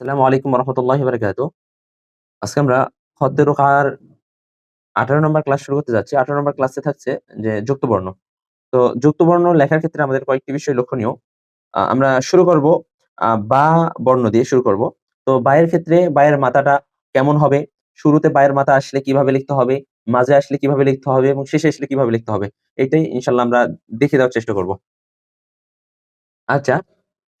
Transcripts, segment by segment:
আসসালামু আলাইকুম ওয়া বারাকাতু। আজকে আমরা খদ্দে রোকার ১৮ নম্বর ক্লাস শুরু করতে যাচ্ছি। ১৮ নম্বর ক্লাসে থাকছে যে যুক্ত বর্ণ। তো যুক্তবর্ণ লেখার ক্ষেত্রে আমাদের কয়েকটি বিষয় লক্ষণীয়। আমরা শুরু করব বা বর্ণ দিয়ে শুরু করব। তো বায়ের ক্ষেত্রে বা এর মাথাটা কেমন হবে? শুরুতে বায়ের মাথা আসলে কীভাবে লিখতে হবে? মাঝে আসলে কীভাবে লিখতে হবে? এবং শেষে আসলে কীভাবে লিখতে হবে? এটাই ইনশাল্লাহ আমরা দেখে দেওয়ার চেষ্টা করব। আচ্ছা,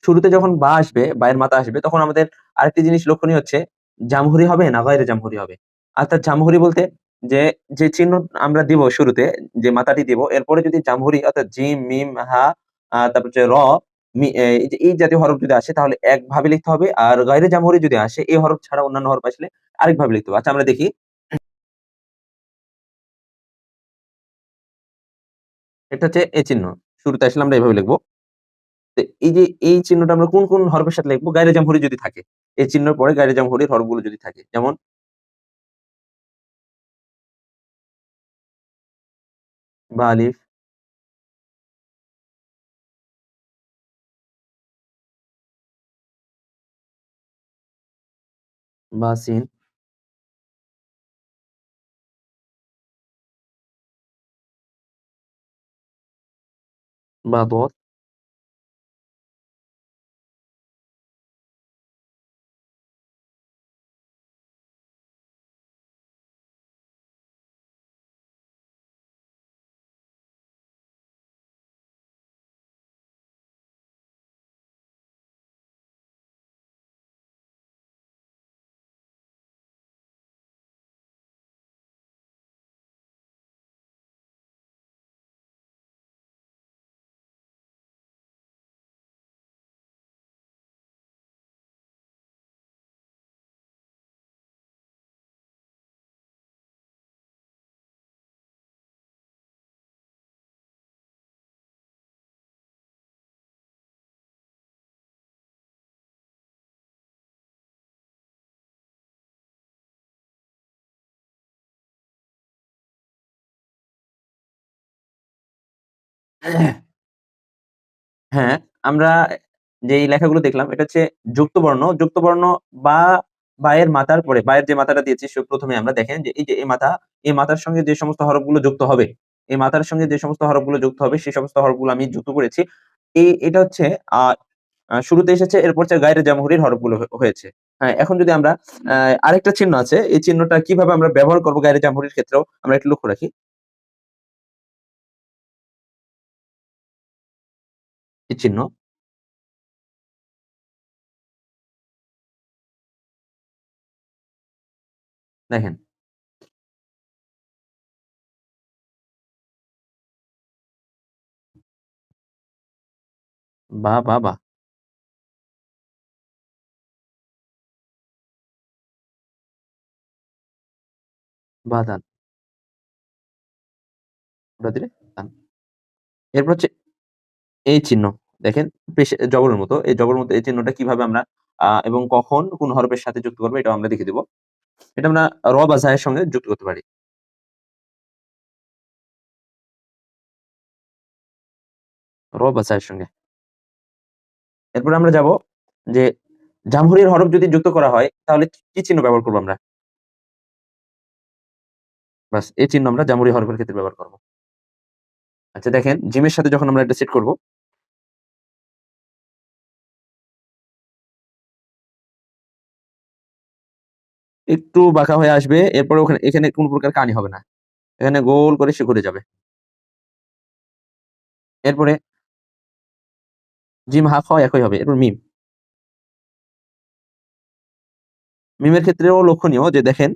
শুরুতে যখন বা আসবে, বা এর মাথা আসবে তখন আমাদের আরেকটি জিনিস লক্ষণীয় হচ্ছে জামহুরি হবে না গয়রে জামহুরি হবে। অর্থাৎ জামহুরি বলতে যে, যে চিহ্ন আমরা দিব শুরুতে যে মাথাটি দিব এরপরে যদি জামহুরি অর্থাৎ জিম, মিম, হা তারপর হচ্ছে র, এই জাতীয় হরফ যদি আসে তাহলে একভাবে লিখতে হবে। আর গয়রে জামহুরি যদি আসে এই হরফ ছাড়া অন্যান্য হরফ আসলে আরেকভাবে লিখতে হবে। আচ্ছা আমরা দেখি। এটা হচ্ছে এ চিহ্ন। শুরুতে আসলে আমরা এভাবে লিখব। এই যে এই চিহ্নটা আমরা কোন, কোন হরফের সাথে লিখব? গায়রে জামহুরি যদি থাকে। এই চিহ্নের পরে গায়রে জামহুরির হরফগুলো যদি থাকে। যেমন বা আলিফ বা সিন বা হ্যাঁ, আমরা যেই লেখাগুলো দেখলাম এটা হচ্ছে যুক্ত বর্ণ। যুক্ত বর্ণ বা, বা এর মাথার পরে বা এর যে মাথাটা দিয়েছি সে প্রথমে আমরা দেখেন যে এই যে এই মাথা, এই মাথার সঙ্গে যে সমস্ত হরফগুলো যুক্ত হবে, এই মাথার সঙ্গে যে সমস্ত হরফগুলো যুক্ত হবে সেই সমস্ত হরফগুলো আমি যুক্ত করেছি। এই এটা হচ্ছে আহ শুরুতে এসেছে এরপর হচ্ছে গায়রে জামহুরির হরফগুলো হয়েছে। হ্যাঁ, এখন যদি আমরা আরেকটা চিহ্ন আছে। এই চিহ্নটা কীভাবে আমরা ব্যবহার করব গায়রে জামহুরির ক্ষেত্রেও আমরা একটু লক্ষ্য রাখি। এই চিহ্ন দেখেন। বা, বা, বা। বাদান। ওটা দিলে দান। এরপর হচ্ছে এই চিহ্ন দেখেন পেশ জবরের মতো। এই জবরের মতো এই চিহ্নটা কীভাবে আমরা এবং কখন কোন হরফের সাথে যুক্ত করব এটা আমরা দেখে দিব। এটা আমরা র বা এর সঙ্গে যুক্ত করতে পারি। র বা সঙ্গে। এরপরে আমরা যাব যে, জামহুরির হরফ যদি যুক্ত করা হয়, তাহলে কি চিহ্ন ব্যবহার করব আমরা? বাস, এই চিহ্ন আমরা জামহুরি হরফের ক্ষেত্রে ব্যবহার করব। আচ্ছা দেখেন, জিমের সাথে যখন আমরা এটা সেট করব একটু বাঁকা হয়ে আসবে। এরপরে ওখানে এখানে কোন প্রকার কানি হবে না। এখানে গোল করে সে ঘুরে যাবে। এরপরে জিম, হাফ খ একই হবে। এরপর মিম। মিমের ক্ষেত্রেও লক্ষণীয় যে দেখেন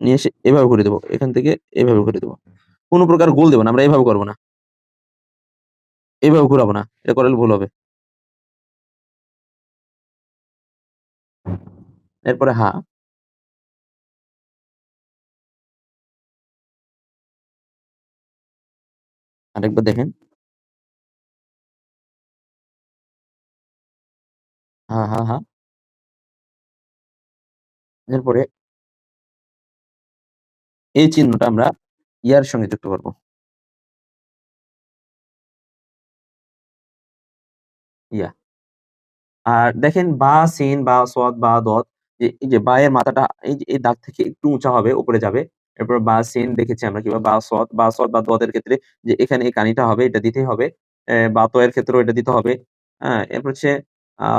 নিয়ে এসে এভাবে করে দেবো এখান থেকে এভাবে করে দেবো কোন প্রকার গোল দেব না। আমরা এভাবে করব না। এভাবে ঘুরাবো না। এটা করলে ভুল হবে। এরপরে হা। আরেকবার দেখেন। হা, হা, হা। এরপরে এই চিহ্নটা আমরা ইয়ার সঙ্গে যুক্ত করব। ইয়া। আর দেখেন বা, সিন বা, সদ বা, দদ যে এই যে বা এর মাথাটা এই যে এই দাগ থেকে একটু উঁচা হবে, উপরে যাবে। এরপর বা, সিন দেখেছি আমরা কীভাবে বা, সদ বা, সদ বা, দদের ক্ষেত্রে যে এখানে এই কানিটা হবে এটা দিতেই হবে। বা, ত এর ক্ষেত্রেও এটা দিতে হবে। হ্যাঁ? এরপর হচ্ছে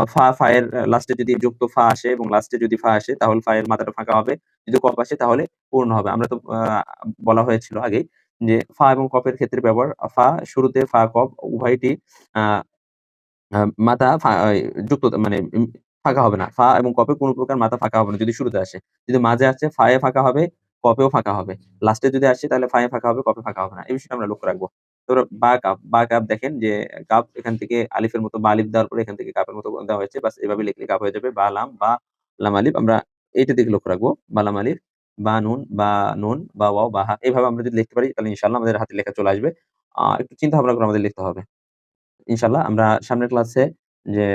ফা, ফা এর লাস্টে যদি যুক্ত ফা আসে এবং লাস্টে যদি ফা আসে তাহলে ফা এর মাথাটা ফাঁকা হবে। যদি কফ আসে তাহলে পূর্ণ হবে। আমরা তো বলা হয়েছিল আগেই যে ফা এবং কফের ক্ষেত্রে ব্যবহার ফা শুরুতে ফা, কফ উভয়টি মাথা যুক্ত মানে ফাঁকা হবে না। ফা এবং কপে কোনো প্রকার মাথা ফাঁকা হবে না যদি শুরুতে আসে। যদি মাঝে আসে ফা এ ফাঁকা হবে, কফেও ফাঁকা হবে। লাস্টে যদি আসে তাহলে ফা এ ফাঁকা হবে, কফে ফাঁকা হবে না। এই বিষয়টা আমরা লক্ষ্য রাখব। তারপর বা, কাপ বা, কাপ দেখেন যে কাপ এখান থেকে আলিফের মতো বা, আলিফ দেওয়ার পরে এখান থেকে কাপের মতো দেওয়া হয়েছে। বাস এভাবে লিখলে কাফ হয়ে যাবে। বা, লাম, বা, লাম, আলিফ আমরা এইটার দিকে লক্ষ্য রাখব। বা, লাম, আলিফ, বা, নুন, বা, নুন, বা, ওয়াও, বা, হা এভাবে আমরা যদি লিখতে পারি তাহলে ইনশাআল্লাহ আমাদের হাতে লেখা চলে আসবে। একটু চিন্তা ভাবনা করে আমাদের লিখতে হবে। ইনশাআল্লাহ আমরা সামনের ক্লাসে যে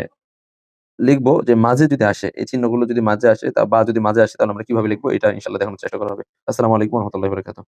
লিখব যে মাঝে যদি আসে, এই চিহ্নগুলো যদি মাঝে আসে তা বা যদি মাঝে আসে তাহলে আমরা কীভাবে লিখব এটা ইনশাল্লাহ দেখানোর চেষ্টা করা হবে। আসসালামু আলাইকুম রাহমাতুল্লাহি ওয়া বারাকাতুহু।